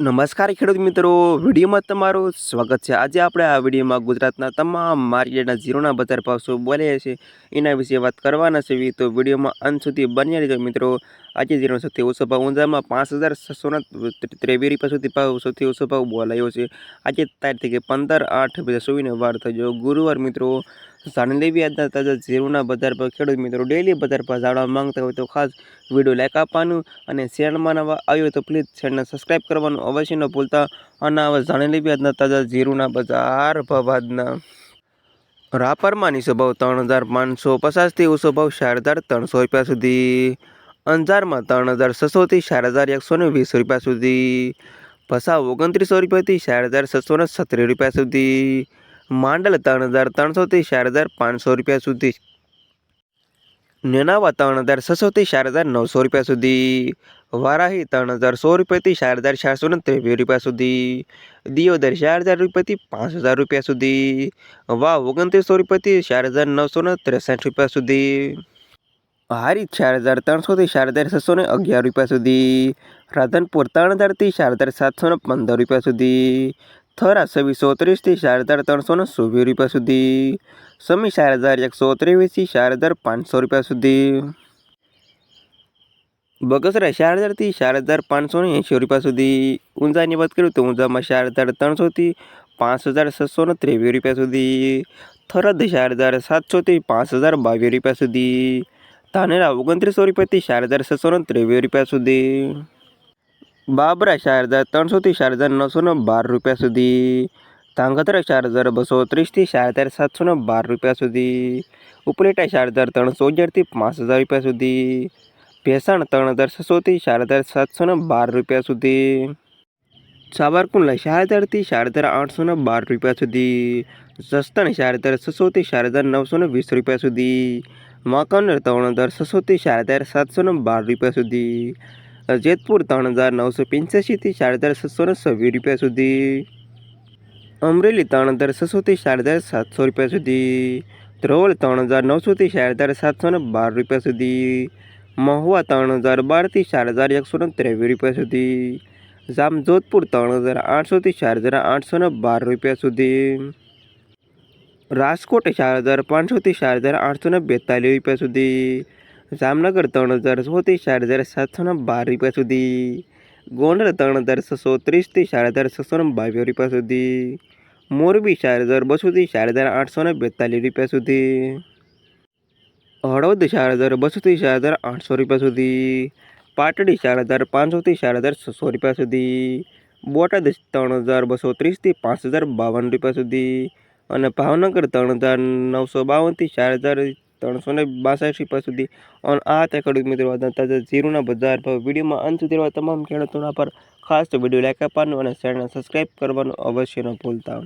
નમસ્કાર ખેડૂત મિત્રો, વિડીયોમાં તમારું સ્વાગત છે. આજે આપણે આ વિડીયોમાં ગુજરાતના તમામ માર્કેટના ઝીરોના બજાર ભાવ શું બોલે છે, એના વિશે વાત કરવાના છે. તો વિડીયોમાં અંત સુધી બન્યા રહેજો મિત્રો. આજે જીરો સૌથી ઓછો ભાવ ઊંઝામાં પાંચ હજાર છસોના ત્રેવીસ રૂપિયા સુધી ભાવ સૌથી ઓછો ભાવ બોલાયો છે. આજે તારીખ પંદર આઠ, બે હજાર ચોવીસને વાર થયો. ગુરુવાર મિત્રો જાણી લેવી આજના તાજા ઝીરોના બજાર પર ખેડૂત મિત્રો ડેલી બજાર પર જાણવા માંગતા હોય તો ખાસ વીડિયો લાઈક આપવાનું અને શેરમાં નવા આવ્યો તો પ્લીઝ શેરને સબસ્ક્રાઈબ કરવાનું અવશ્ય ન ભૂલતા. અને હવે જાણી લેવી આજના તાજા ઝીરોના બજાર ભાવ આજના. રાપરમાં નીચો ભાવ ત્રણ હજાર પાંચસો પચાસથી ઓછો ભાવ ચાર હજાર ત્રણસો રૂપિયા સુધી. અંજારમાં ત્રણ હજાર છસોથી ચાર હજાર એકસો ને વીસ રૂપિયા સુધી. ભસાવ ઓગણત્રીસો રૂપિયાથી ચાર હજાર છસો ને સત્તરી રૂપિયા સુધી. માંડલ ત્રણ હજાર ત્રણસોથી ચાર હજાર પાંચસો રૂપિયા સુધી. નેનાવા ત્રણ હજાર છસોથી ચાર હજાર નવસો રૂપિયા સુધી. વારાહી ત્રણ હજાર સો રૂપિયાથી ચાર હજાર ચારસો ને ત્રેવીસ રૂપિયા સુધી. દિયોદર ચાર હજાર રૂપિયાથી પાંચ હજાર રૂપિયા સુધી. વાવ ઓગણત્રીસો રૂપિયાથી ચાર હજાર નવસો ને ત્રેસઠ રૂપિયા સુધી. હારી ચાર હજાર ત્રણસોથી ચાર હજાર છસો ને અગિયાર રૂપિયા સુધી. રાધનપુર ત્રણ હજારથી ચાર હજાર સાતસો ને પંદર રૂપિયા સુધી. થરા છવ્વીસો ત્રીસથી ચાર હજાર ત્રણસો ને ચોવીસ રૂપિયા સુધી. સમી ચાર હજાર એકસો ત્રેવીસથી ચાર હજાર પાંચસો રૂપિયા સુધી. બગસરા ચાર હજારથી ચાર હજાર પાંચસો ને એંશી રૂપિયા સુધી. ઊંઝાની વાત કરું તો ઊંઝામાં ચાર હજાર ત્રણસોથી પાંચ હજાર છસો ને ત્રેવીસ રૂપિયા સુધી. થરદ ચાર હજાર સાતસોથી પાંચ હજાર બાવીસ રૂપિયા સુધી. ધાનેરા ઓગણત્રીસો રૂપિયાથી ચાર હજાર છસો ને ત્રેવીસ રૂપિયા સુધી. બાબરા ચાર હજાર ત્રણસોથી ચાર હજાર નવસો ને બાર રૂપિયા સુધી. ધાંગધ્રા ચાર હજાર બસો ત્રીસથી ચાર હજાર સાતસો ને બાર રૂપિયા સુધી. ઉપલેટા ચાર હજાર ત્રણસો અગિયારથી પાંચ હજાર રૂપિયા સુધી. ભેસાણ ત્રણ હજાર છસોથી ચાર હજાર સાતસો ને બાર રૂપિયા સુધી. સાવરકુંડલા ચાર હજારથી ચાર હજાર આઠસો ને બાર રૂપિયા સુધી. જસદણ ચાર હજાર છસોથી ચાર હજાર નવસો ને વીસ રૂપિયા સુધી. વાંકાનેર ત્રણ હજાર છસોથી ચાર હજાર સાતસો ને બાર રૂપિયા સુધી. જેતપુર ત્રણ હજાર નવસો પંચ્યાસીથી ચાર હજાર છસો ને છવ્વીસ રૂપિયા સુધી. અમરેલી ત્રણ હજાર છસોથી ચાર હજાર સાતસો રૂપિયા સુધી. ધ્રોલ ત્રણ હજાર નવસોથી ચાર હજાર સાતસો ને બાર રૂપિયા સુધી. મહુવા ત્રણ હજાર બારથી ચાર હજાર એકસો ને ત્રેવીસ રૂપિયા સુધી. જામજોધપુર ત્રણ હજાર આઠસોથી ચાર હજાર આઠસો ને બાર રૂપિયા સુધી. રાજકોટ ચાર હજાર પાંચસોથી ચાર હજાર આઠસો ને બેતાલીસ રૂપિયા સુધી જામનગર ત્રણ હજાર સોથી ચાર હજાર સાતસો ને બાર રૂપિયા સુધી ગોંડલ ત્રણ હજાર છસો ત્રીસથી ચાર હજાર છસો ને બાવીસ રૂપિયા સુધી મોરબી ચાર હજાર બસોથી ચાર હજાર આઠસો ને બેતાલીસ રૂપિયા સુધી હળવદ ચાર હજાર બસોથી ચાર હજાર આઠસો રૂપિયા સુધી પાટડી ચાર હજાર પાંચસોથી ચાર હજાર છસો રૂપિયા સુધી બોટાદ ત્રણ હજાર બસો ત્રીસથી પાંચ હજાર બાવન રૂપિયા સુધી અને ભાવનગર ત્રણ હજાર નવસો બાવનથી ચાર હજાર ત્રણસો ને બાસઠ રૂપિયા સુધી. અને આ તે ખેડૂત મિત્રો તાજા ઝીરોના બજાર ભાવ વિડીયોમાં અંત સુધી તમામ ખેડૂતોના પર ખાસ વીડિયો લાઈક આપવાનું અને ચેનલને સબસ્ક્રાઈબ કરવાનું અવશ્ય ન ભૂલતા.